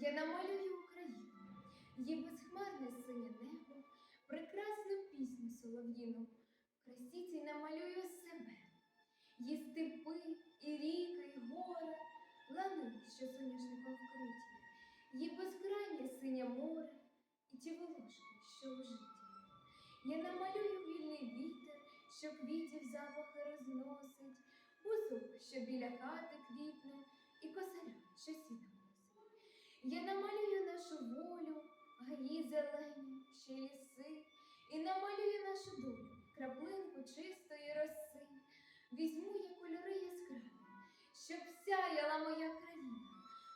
Я намалюю Україну, її безхмарне синє небо, прекрасну пісню солов'їну, в красі цій намалюю себе, її степи, і ріки, і гори, лани, що соняшником вкриті, її безкрайнє синє море, і ті волошки, що у житті. Я намалюю вільний вітер, що квітів запахи розносить, бузок, що біля хати квітне, і косаря, намалюю нашу долю, краплинку чистої роси. Візьму я кольори яскраві, щоб сяяла моя країна,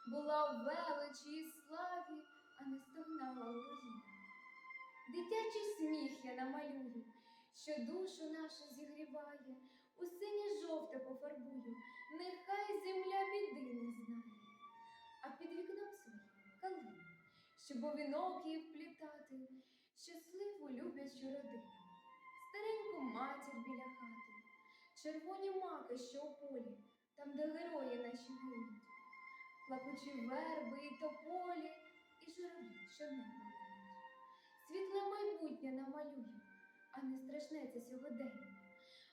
була в величі і славі, а не стогнала у. Дитячий сміх я намалюю, що душу нашу зігріває, у синє жовте пофарбую, нехай земля біди не знає, а під вікном своїм калину, щоб у вінок її вплітати, червоні маки, що у полі, там, де герої наші гинуть, плакучі верби і тополі, і журавлі, що небо гинуть. Світле майбутнє намалюю, а не страшне це сьогодення.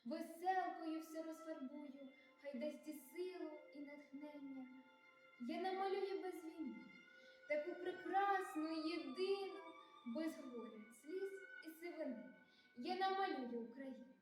Веселкою все розфарбую, хай дасть і силу і натхнення. Я намалюю без війни, таку прекрасну, єдину, без горя, сліз і сивини. Я намалюю Україну,